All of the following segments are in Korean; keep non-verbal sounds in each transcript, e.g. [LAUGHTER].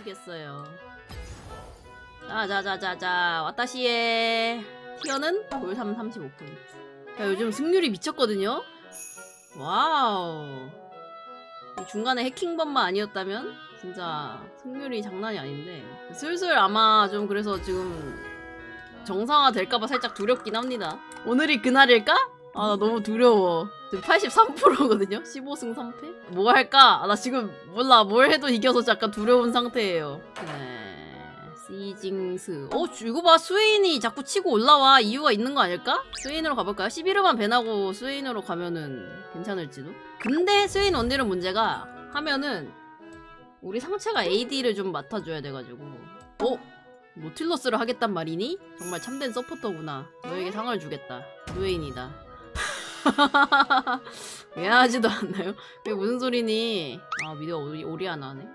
미치겠어요. 자자자자자 와타시에 티어는 골3 35포인트. 자 요즘 승률이 미쳤거든요. 와우. 이 중간에 해킹범만 아니었다면 진짜 승률이 장난이 아닌데 슬슬 아마 좀 그래서 지금 정상화 될까봐 살짝 두렵긴 합니다. 오늘이 그날일까? 아, 나 너무 두려워. 지금 83%거든요? 15승 3패? 뭐 할까? 아, 나 지금 몰라. 뭘 해도 이겨서 약간 두려운 상태예요. 네. 시징스. 어, 이거 봐. 스웨인이 자꾸 치고 올라와. 이유가 있는 거 아닐까? 스웨인으로 가볼까요? 11호만 배나고 스웨인으로 가면은 괜찮을지도? 근데 스웨인 원딜은 문제가 하면은 우리 상체가 AD를 좀 맡아줘야 돼가지고. 어? 노틸러스를 하겠단 말이니? 정말 참된 서포터구나. 너에게 상을 주겠다. 누에인이다. [LAUGHS] 미안하지도 않나요? 그게 무슨 소리니? 아 미드가 오리, 오리아나네.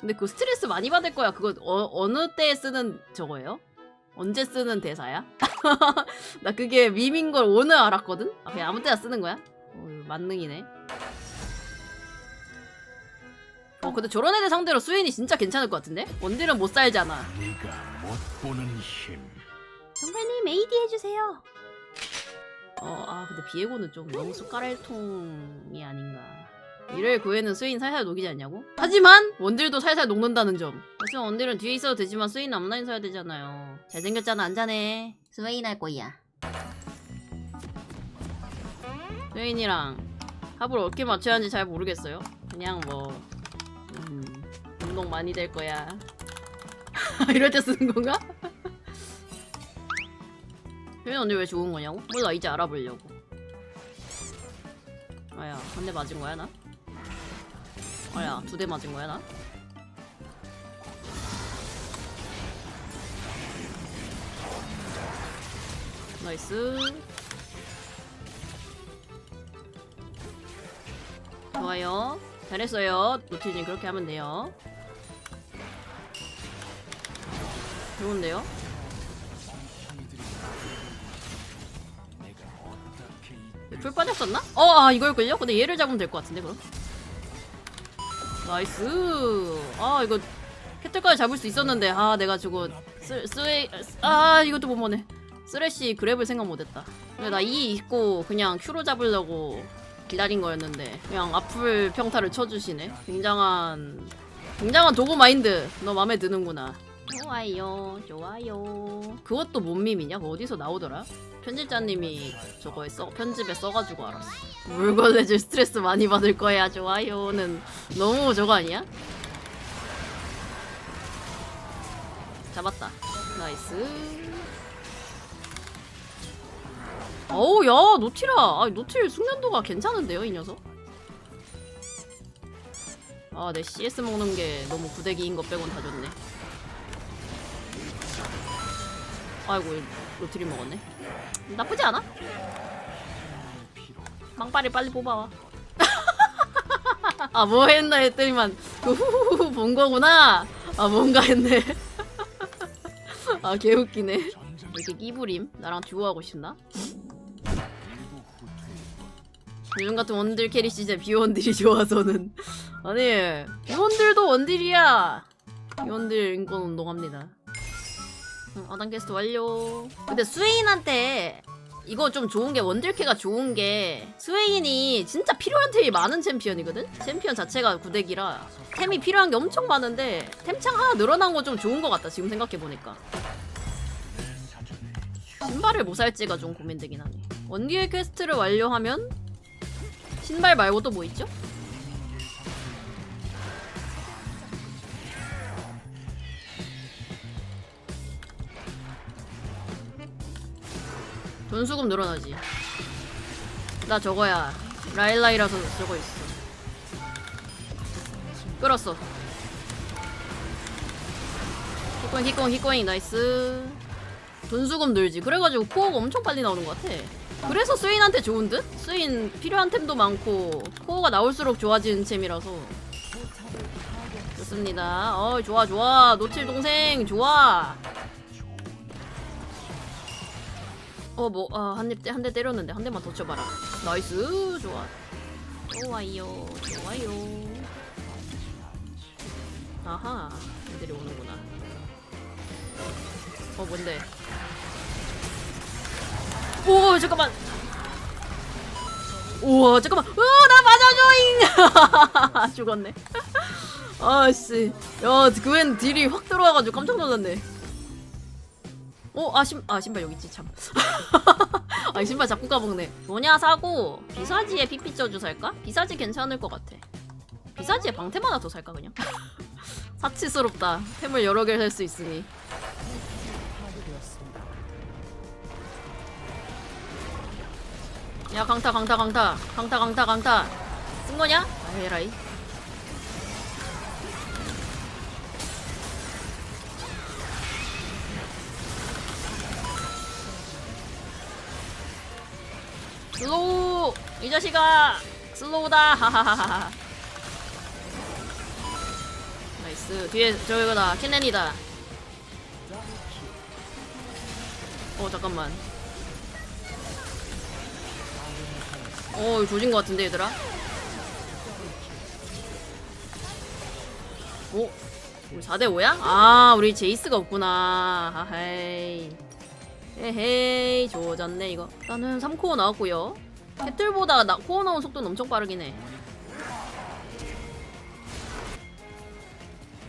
근데 그거 스트레스 많이 받을 거야. 그거 어, 어느 때 쓰는 저거예요? 언제 쓰는 대사야? [LAUGHS] 나 그게 밈인 걸 오늘 알았거든? 아, 그냥 아무 때나 쓰는 거야? 어, 만능이네. 어 근데 저런 애들 상대로 스웨인이 진짜 괜찮을 것 같은데? 원딜은 못 살잖아. 네가 못 보는 힘. 선배님 AD 해주세요. 어, 아 근데 비에고는 좀 너무 숟가락통이 아닌가. 이를 구해는 스웨인 살살 녹이지 않냐고? 하지만 원딜도 살살 녹는다는 점. 하지만 원딜은 뒤에 있어도 되지만 스웨인 앞라인 서야 되잖아요. 잘생겼잖아 안 자네. 스웨인 할 거야. 스웨인이랑 합을 어떻게 맞춰야 하는지 잘 모르겠어요. 그냥 뭐 음, 운동 많이 될 거야. [LAUGHS] 이럴 때 쓰는 건가? 효연 언니 왜 좋은 거냐고? 몰라 이제 알아보려고 아야 한 대 맞은 거야 나? 아야 두 대 맞은 거야 나? 나이스 좋아요 잘했어요 노티님 그렇게 하면 돼요 좋은데요? 풀 빠졌었나? 어, 아, 이걸걸요? 근데 얘를 잡으면 될 것 같은데, 그럼? 나이스. 아, 이거, 캐틀까지 잡을 수 있었는데, 아, 내가 저거, 쓰, 쓰레, 아, 이것도 못 보네. 쓰레쉬 그랩을 생각 못했다. 근데 나 E 있고, 그냥 큐로 잡으려고 기다린 거였는데, 그냥 앞풀 평타를 쳐주시네. 굉장한, 굉장한 도구 마인드. 너 맘에 드는구나. 좋아요, 좋아요. 그것도 뭔 밈이냐? 그거 어디서 나오더라? 편집자님이 저거에 써 편집에 써가지고 알았어. 물걸레질 스트레스 많이 받을 거야. 좋아요는 너무 저거 아니야? 잡았다. 나이스. 어우 야 노티라. 아 노틸 숙련도가 괜찮은데요 이 녀석. 아내 CS 먹는 게 너무 구대기인 것 빼곤 다 좋네. 아이고 노트리 먹었네. 나쁘지 않아? 망발이 빨리 뽑아와. [LAUGHS] 아 뭐 했나 했더니만 그 후후후 본 거구나. 아 뭔가 했네. [LAUGHS] 아 개웃기네. 이렇게 끼부림 나랑 듀오하고 싶나? 요즘 같은 원딜 캐리 시즌 비원딜이 좋아서는 아니 비원딜도 원딜이야. 비원딜 인권 운동합니다. 응, 아단 퀘스트 완료. 근데 스웨인한테 이거 좀 좋은 게 원딜캐가 좋은 게 스웨인이 진짜 필요한 템이 많은 챔피언이거든? 챔피언 자체가 구대기라 템이 필요한 게 엄청 많은데 템창 하나 늘어난 거 좀 좋은 것 같다 지금 생각해보니까 신발을 뭐 살지가 좀 고민되긴 하네 원딜 퀘스트를 완료하면 신발 말고 또 뭐 있죠? 돈수금 늘어나지. 나 저거야. 라일라이라서 저거 있어. 끌었어. 히코잉 히코잉 히코잉 나이스. 돈수금 늘지. 그래가지고 코어가 엄청 빨리 나오는 것 같아. 그래서 스윈한테 좋은 듯? 스윈 필요한 템도 많고 코어가 나올수록 좋아지는 챔이라서 좋습니다. 어 좋아 좋아 노칠 동생 좋아. 어 뭐 아한대한대 때렸는데 한 대만 더 쳐봐라. 나이스. 좋아. 좋아요. 좋아요. 아하. 애들이 오는구나. 어 뭔데? 오 잠깐만. 우와 잠깐만. 으 나 맞아줘잉. [LAUGHS] 죽었네. [LAUGHS] 아씨. 야 그웬 딜이 확 들어와가지고 깜짝 놀랐네 어, 아, 신, 아, 신발 여기 있지, 참. [LAUGHS] 아, 신발 자꾸 까먹네. 뭐냐 사고, 비사지에 피피 쪄주 살까? 비사지 괜찮을 것 같아. 비사지에 방템 하나 더 살까, 그냥? [LAUGHS] 사치스럽다. 템을 여러 개를 살 수 있으니. 야, 강타, 강타, 강타. 강타, 강타, 강타. 쓴 거냐? 아, 에라이. 슬로우! 이 자식아! 슬로우다! 하하하하. [LAUGHS] 나이스. 뒤에 저거다. 캐넨이다. 어, 잠깐만. 어, 이거 조진 것 같은데, 얘들아? 오? 우리 4대5야? 아, 우리 제이스가 없구나. 하하이. 에헤이 조졌네 이거. 나는 3코어 나왔고요. 캐틀보다 나, 코어 나온 속도는 엄청 빠르긴 해.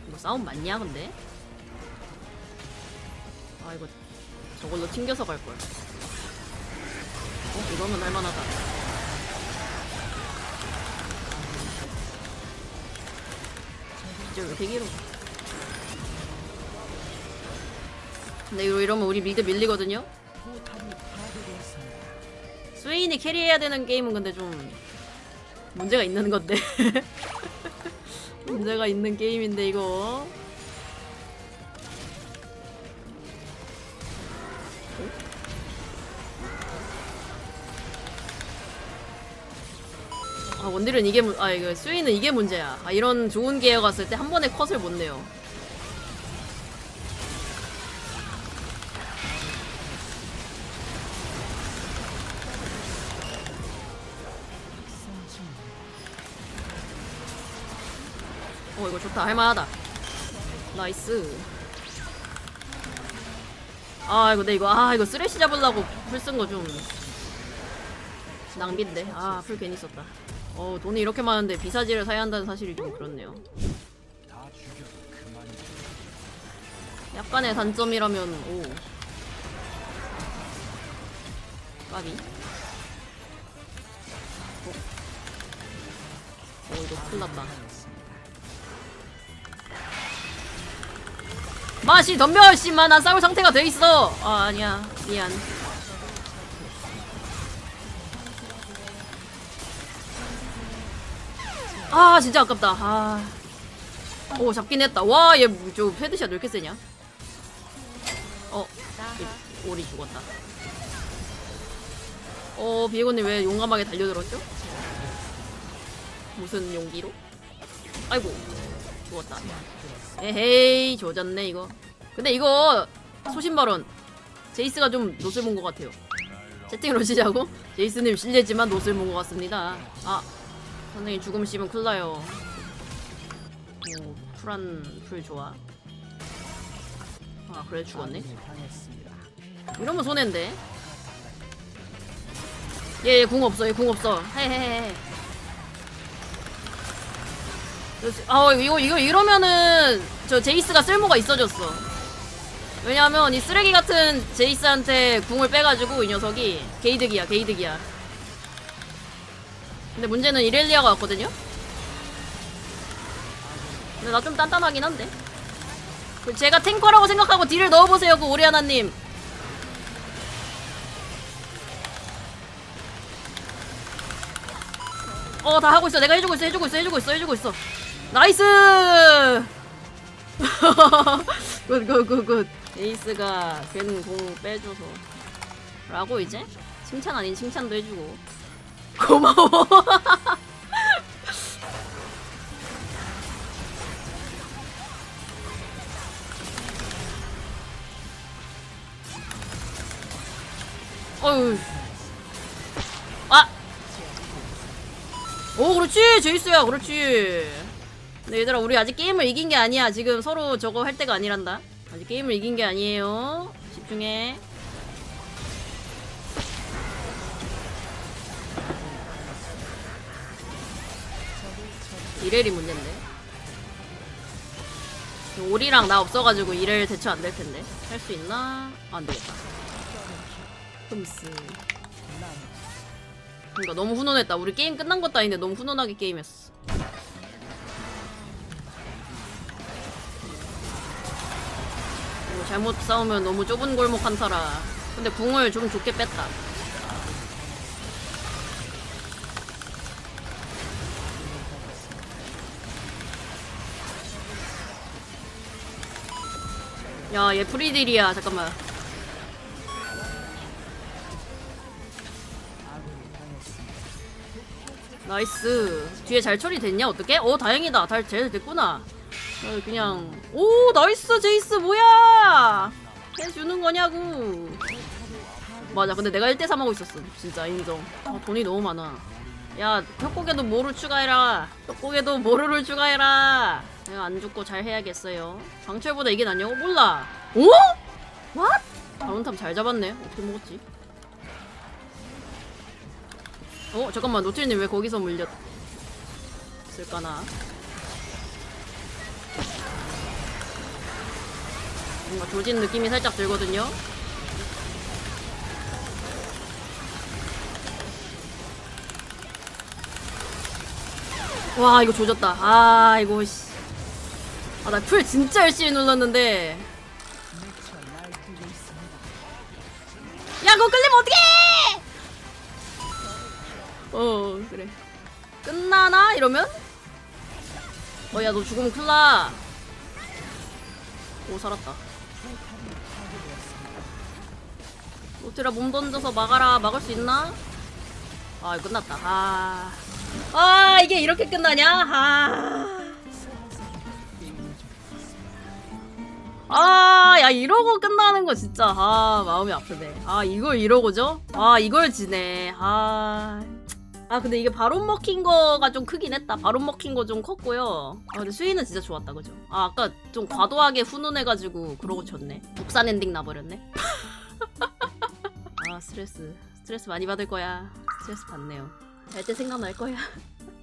이거 싸움 맞냐 근데? 아 이거 저걸로 튕겨서 갈걸. 어? 이거면 할만하다. 진짜 왜 이렇게 길어 근데 이러- 이러면 우리 미드 밀리거든요? 스웨인이 캐리해야 되는 게임은 근데 좀 문제가 있는 건데. [LAUGHS] 문제가 있는 게임인데 이거. 아 원딜은 이게 문- 아 이거 스웨인은 이게 문제야. 아 이런 좋은 기회가 왔을 때 한 번에 컷을 못 내요 어 이거 좋다. 할만하다. 나이스. 아 근데 이거 아 이거 쓰레쉬 잡으려고 풀 쓴 거 좀 낭비인데. 아풀 괜히 썼다. 어 돈이 이렇게 많은데 비사지를 사야 한다는 사실이 좀 그렇네요. 약간의 단점이라면 오. 까비. 어, 어 이거 큰일 났다 맛이 덤벼 씨마 난 싸울 상태가 돼 있어. 아 아니야. 미안. 아 진짜 아깝다. 아 오 잡긴 했다. 와얘 저 헤드샷 왜 이렇게 세냐? 어 이- 오리 죽었다. 어 비에고님 왜 용감하게 달려들었죠? 무슨 용기로? 아이고 죽었다 에헤이 조졌네 이거. 근데 이거 소신발언. 제이스가 좀 노슬 본것 같아요. 채팅으로 시자고? 제이스님 실례지만 노슬 본것 같습니다. 아 선생님 죽음 씹으면 큰일 나요. 오 쿨한 풀 좋아. 아 그래 죽었네. 이러면 손해인데. 얘궁 없어 얘 궁 없어. 헤헤헤 아 이거 이거 이러면은 저 제이스가 쓸모가 있어졌어. 왜냐하면 이 쓰레기 같은 제이스한테 궁을 빼가지고 이 녀석이 게이득이야 게이득이야. 근데 문제는 이렐리아가 왔거든요. 근데 나 좀 단단하긴 한데. 그 제가 탱커라고 생각하고 딜을 넣어보세요 그 오리아나님. 어 다 하고 있어 내가 해주고 있어 해주고 있어 해주고 있어 해주고 있어 나이스! [LAUGHS] 굿 굿 굿 굿. 에이스가 괜 공 빼줘서. 라고 이제? 칭찬 아닌 칭찬도 해주고. 고마워. [LAUGHS] 어휴. 아! 오 그렇지! 제이스야 그렇지 얘들아 우리 아직 게임을 이긴 게 아니야. 지금 서로 저거 할 때가 아니란다. 아직 게임을 이긴 게 아니에요. 집중해. 이렐이 문제인데. 오리랑 나 없어가지고 이렐 대처 안 될 텐데. 할 수 있나? 아, 안 되겠다. 흠스. 그러니까 너무 훈훈했다. 우리 게임 끝난 것도 아닌데 너무 훈훈하게 게임했어 잘못 싸우면 너무 좁은 골목 한타라 근데 궁을 좀 좋게 뺐다 야, 얘 프리딜이야. 잠깐만. 나이스. 뒤에 잘 처리됐냐? 어떻게? 어, 다행이다. 잘, 잘 됐구나. 어, 그냥. 오, 나이스, 제이스, 뭐야! 해주는 거냐고. 맞아. 근데 내가 1대3 하고 있었어. 진짜, 인정. 아, 돈이 너무 많아. 야, 협곡에도 모루 추가해라. 협곡에도 모루를 추가해라. 내가 안 죽고 잘 해야겠어요. 방철보다 이게 낫냐고? 몰라. 오? What? 다운탐 잘 잡았네. 어떻게 먹었지? 어 잠깐만 노틸님 왜 거기서 물렸을까나? 뭔가 조진 느낌이 살짝 들거든요. 와 이거 조졌다. 아 이거 씨. 아 나 풀 진짜 열심히 눌렀는데. 야 그거 끌리면 어떡해! 어 그래. 끝나나 이러면? 어 야 너 죽으면 큰일 나. 오 살았다. 노트라 몸 던져서 막아라. 막을 수 있나? 아 끝났다. 아. 아 이게 이렇게 끝나냐? 아. 아, 야, 이러고 끝나는 거 진짜, 아, 마음이 아프네. 아, 이걸 이러고죠? 아, 이걸 지네. 아. 아, 근데 이게 바론 먹힌 거가 좀 크긴 했다. 바론 먹힌 거 좀 컸고요. 아, 근데 수위는 진짜 좋았다, 그죠? 아, 아까 좀 과도하게 훈훈해가지고, 그러고 졌네. 독산 엔딩 나버렸네. [LAUGHS] 아, 스트레스. 스트레스 많이 받을 거야. 스트레스 받네요. 잘 때 생각날 거야. [LAUGHS]